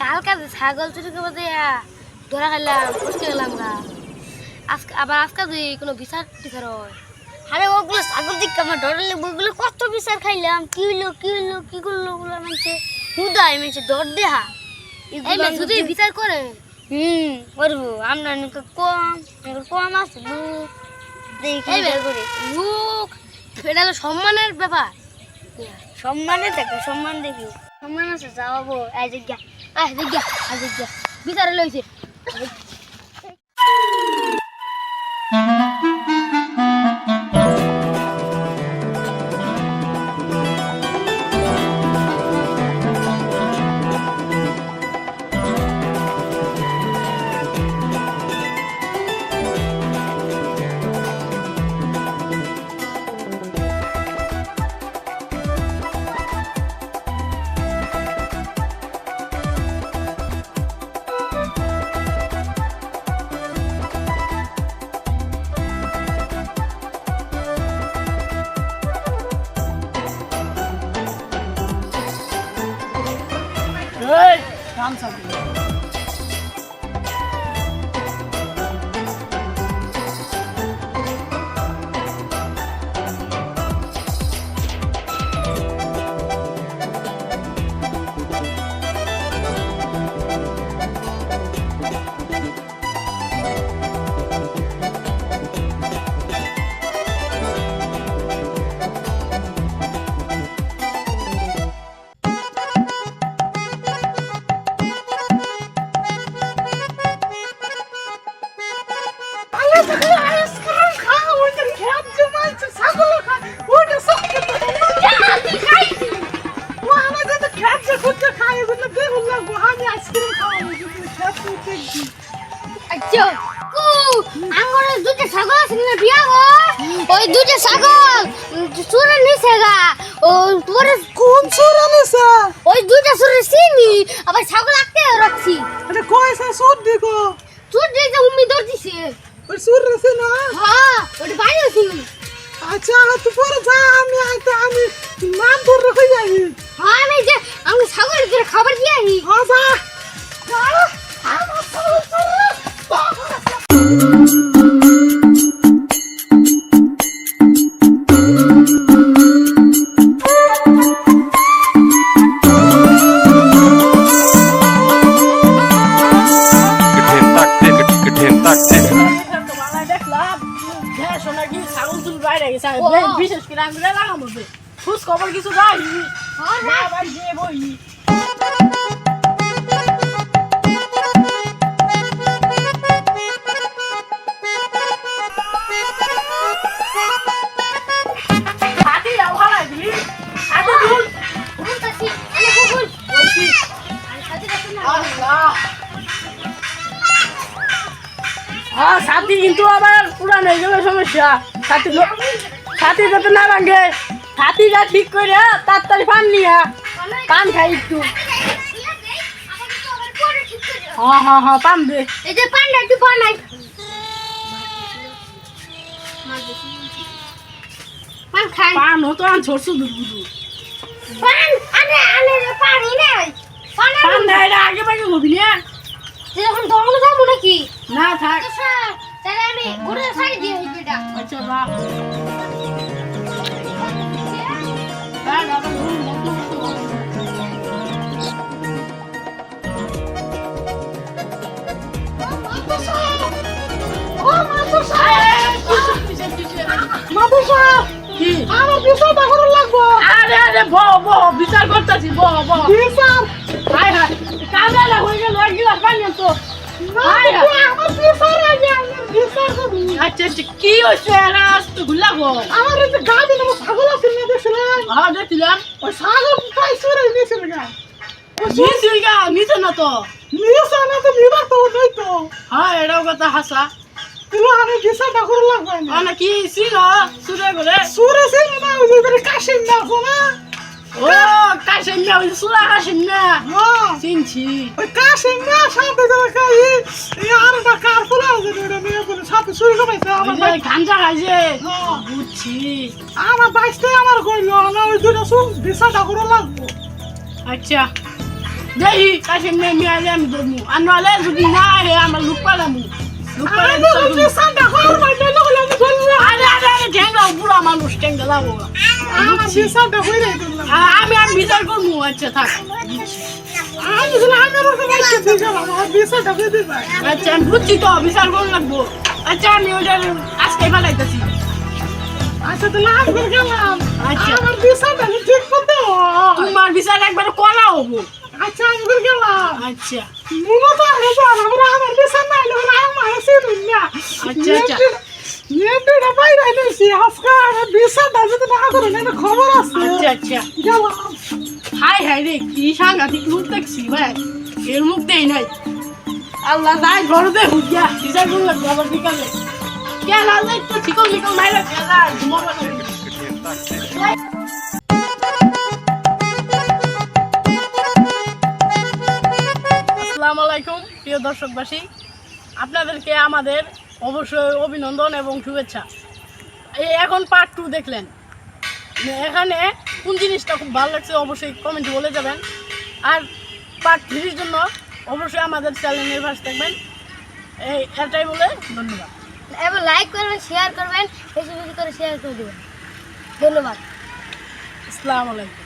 কালকা যে ছাগল চুরি করে দেয়া ধরা খাইলাম পুষতে গেলাম গা। আজকে আবার আজকে যদি কোনো বিচার টিচার হয়। আরে ওগুলো ছাগল দিক আমার ডর লাগবে ওগুলো কত বিচার খাইলাম। কি হইল কি হইল কি করল ওগুলো মানছে? হুদাই মানছে ডর দেহা। এগুলো যদি বিচার করে? হুম করব। আমরা নাকি কম কম আছে লোক। দেখি লোক। এটা হলো সম্মানের ব্যাপার। সম্মানে থাকে সম্মান দেখি। সম্মান আছে যাব আজ গিয়া আজ গিয়া আজ গিয়া বিচারে লইছে Çanta. আচ্ছা কু আমার দুটো ছাগল আছে বিয়া গো? ওই দুটো ছাগল চুরে নিছে গা। ও তোরে কোন সুরা নিছে? ওই দুটো চুরে চিনি আবার ছাগল আটকে রাখছি। আরে কয়সা সুর দেখো। চুর দিতে উম্মি দৌড় দিছে। ওই সুর রসে না? হ্যাঁ ওটা বাইরে আছে। আচ্ছা তো পরে যা আমি আইতে আমি নাম ধরে রেখে যাই? হ্যাঁ আমি যে আমি জন্য খাবার দিয়ে আহি হ্যাঁ যা। বিশেষ করে আমি লাগাম হবে খোঁজ খবর কিছু নাই। হ্যাঁ সাথী কিন্তু আবার পুরান হয়ে গেল সমস্যা। সাথী সাথী যাতে না ভাঙে। সাথীটা ঠিক করে তাড়াতাড়ি পান নিয়া পান খাই একটু। হ্যাঁ হ্যাঁ হ্যাঁ পান দে। এই যে পান্ডা একটু বানাই পান খাই। পান হতো আন দুর্গুদু পান আরে রে পানি নাই রে, আগে পাগে হবি না যাব নাকি? না থাক। স্যার তাহলে আমি ঘুরে সাইড দিয়ে এই বেটা আচ্ছা বাহ হ্যাঁ কি? আমার বিষয়টা করে লাগবো। আরে আরে ব ব বিচার করতেছি ব ব। বিচার হাই হাই কামেলা হয়ে গেল এক গিলাস পানি তো হাই হাই আমার বিচার আগে আমার বিচার করবি আচ্ছা আচ্ছা কি না তো গুলা গো আমার এই যে গাড়ি নামে ছাগল আছে না দেখছিলেন হ্যাঁ দেখছিলাম ওই ছাগল পাই সরে গা নিচে না তো। নিয়েছে না তো নিবার তো নই তো। হ্যাঁ এটাও কথা হাসা। তুই আমি লাগবে না? মানে কি ছিল? সুরে বলে? সুরে ছিল না ওই কাশিম না? ও কাশেম না ওই সুরা কাশেম না চিনছি। ওই কাশিম না সাথে যারা খাই। এই আরটা কার ফুলা আছে ওটা নিয়ে বলে সাথে আমার যে গাঞ্জা খাইছে। বুঝছি। আমার বাইশটাই আমার কইলো না ওই দুটো শুন বিচারটা করে লাগবো। আচ্ছা। দেখি কাশিম মেয়ে মেয়ে আলে আমি ধরবো আর নাহলে যদি না আরে আমার লুক পালামু। লুক পালামু আরে আরে আরে বুড়া মানুষ আমি আমি বিচার করব আচ্ছা থাক আচ্ছা আমি বুঝছি তো বিচার করুন লাগবো আচ্ছা আমি ওটা আজকে ফেলাইতেছি আচ্ছা তোমার বিচার একবার করা হব আচ্ছা আচ্ছা আচ্ছা খবর আছে। আচ্ছা আচ্ছা। হাই হাই রে কি সাংঘাতিক মুখ দেখছি ভাই। এর মুখ দেই নাই। আল্লাহ যাই ঘরতে হুকিয়া বিচার করুন লাগবো আবার বিকালে। কেন আল্লাহ তো ঠিকল ঠিকল মাইরা খেলা ঘুমাবো আসসালামু আলাইকুম প্রিয় দর্শকবাসী। আপনাদেরকে আমাদের অবশ্যই অভিনন্দন এবং শুভেচ্ছা। এই এখন পার্ট টু দেখলেন। এখানে কোন জিনিসটা খুব ভালো লাগছে অবশ্যই কমেন্ট বলে যাবেন। আর পার্ট থ্রির জন্য অবশ্যই আমাদের চ্যানেলের পাশে থাকবেন। এই এটাই বলে ধন্যবাদ। এবং লাইক করবেন শেয়ার করবেন বেশি বেশি করে শেয়ার করে দেবেন। ধন্যবাদ। আসসালামু আলাইকুম।